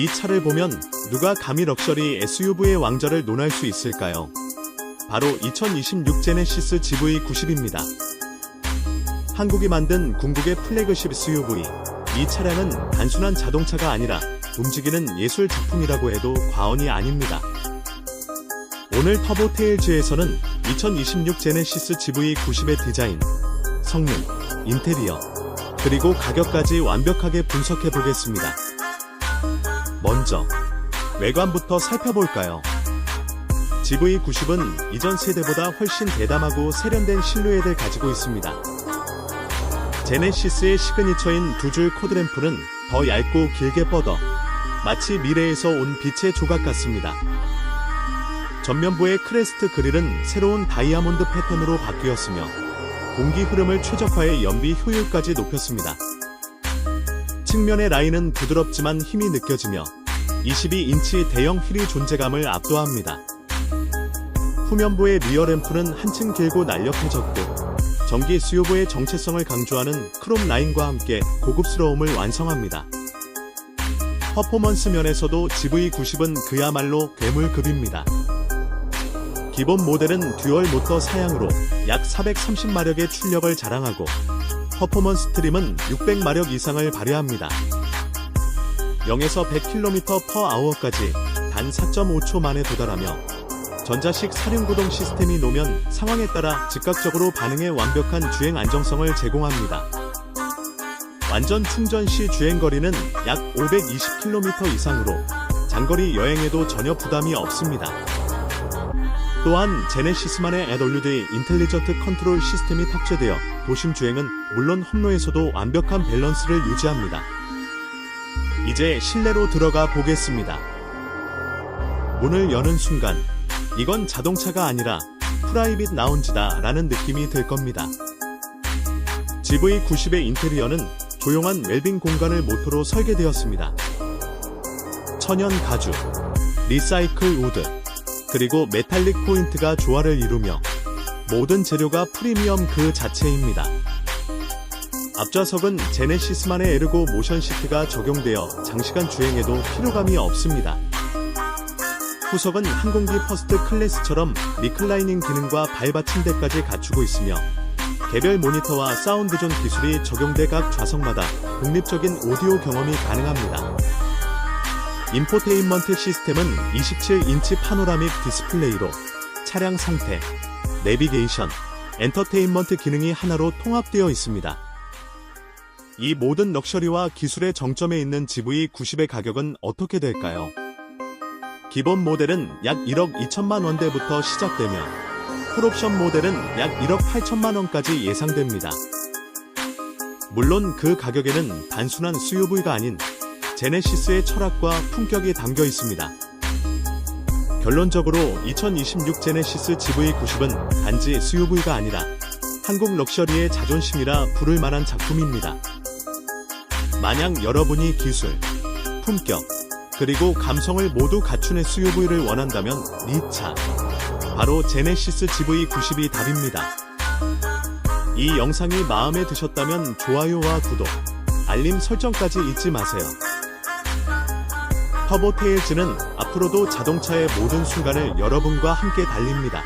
이 차를 보면 누가 감히 럭셔리 SUV의 왕좌를 논할 수 있을까요? 바로 2026 제네시스 GV90입니다. 한국이 만든 궁극의 플래그십 SUV. 이 차량은 단순한 자동차가 아니라 움직이는 예술 작품이라고 해도 과언이 아닙니다. 오늘 터보 테일즈에서는 2026 제네시스 GV90의 디자인, 성능, 인테리어, 그리고 가격까지 완벽하게 분석해 보겠습니다. 먼저 외관부터 살펴볼까요? GV90은 이전 세대보다 훨씬 대담하고 세련된 실루엣을 가지고 있습니다. 제네시스의 시그니처인 두 줄 코드램프는 더 얇고 길게 뻗어 마치 미래에서 온 빛의 조각 같습니다. 전면부의 크레스트 그릴은 새로운 다이아몬드 패턴으로 바뀌었으며 공기 흐름을 최적화해 연비 효율까지 높였습니다. 측면의 라인은 부드럽지만 힘이 느껴지며 22인치 대형 휠이 존재감을 압도합니다. 후면부의 리어 램프는 한층 길고 날렵해졌고 전기 수요부의 정체성을 강조하는 크롬 라인과 함께 고급스러움을 완성합니다. 퍼포먼스 면에서도 GV90은 그야말로 괴물급입니다. 기본 모델은 듀얼 모터 사양으로 약 430마력의 출력을 자랑하고 퍼포먼스 트림은 600마력 이상을 발휘합니다. 0에서 100km per hour까지 단 4.5초 만에 도달하며 전자식 사륜구동 시스템이 놓면 상황에 따라 즉각적으로 반응해 완벽한 주행 안정성을 제공합니다. 완전 충전 시 주행거리는 약 520km 이상으로 장거리 여행에도 전혀 부담이 없습니다. 또한 제네시스만의 AWD 인텔리전트 컨트롤 시스템이 탑재되어 도심 주행은 물론 험로에서도 완벽한 밸런스를 유지합니다. 이제 실내로 들어가 보겠습니다. 문을 여는 순간 이건 자동차가 아니라 프라이빗 라운지다 라는 느낌이 들 겁니다. GV90의 인테리어는 조용한 웰빙 공간을 모토로 설계되었습니다. 천연 가죽, 리사이클 우드, 그리고 메탈릭 포인트가 조화를 이루며 모든 재료가 프리미엄 그 자체입니다. 앞좌석은 제네시스만의 에르고 모션 시트가 적용되어 장시간 주행에도 피로감이 없습니다. 후석은 항공기 퍼스트 클래스처럼 리클라이닝 기능과 발받침대까지 갖추고 있으며 개별 모니터와 사운드존 기술이 적용돼 각 좌석마다 독립적인 오디오 경험이 가능합니다. 인포테인먼트 시스템은 27인치 파노라믹 디스플레이로 차량 상태, 내비게이션, 엔터테인먼트 기능이 하나로 통합되어 있습니다. 이 모든 럭셔리와 기술의 정점에 있는 GV90의 가격은 어떻게 될까요? 기본 모델은 약 1억 2천만 원대부터 시작되며 풀옵션 모델은 약 1억 8천만 원까지 예상됩니다. 물론 그 가격에는 단순한 SUV가 아닌 제네시스의 철학과 품격이 담겨 있습니다. 결론적으로 2026 제네시스 GV90은 단지 SUV가 아니라 한국 럭셔리의 자존심이라 부를 만한 작품입니다. 만약 여러분이 기술, 품격, 그리고 감성을 모두 갖춘 SUV를 원한다면 이 차, 바로 제네시스 GV90이 답입니다. 이 영상이 마음에 드셨다면 좋아요와 구독, 알림 설정까지 잊지 마세요. 터보테일즈는 앞으로도 자동차의 모든 순간을 여러분과 함께 달립니다.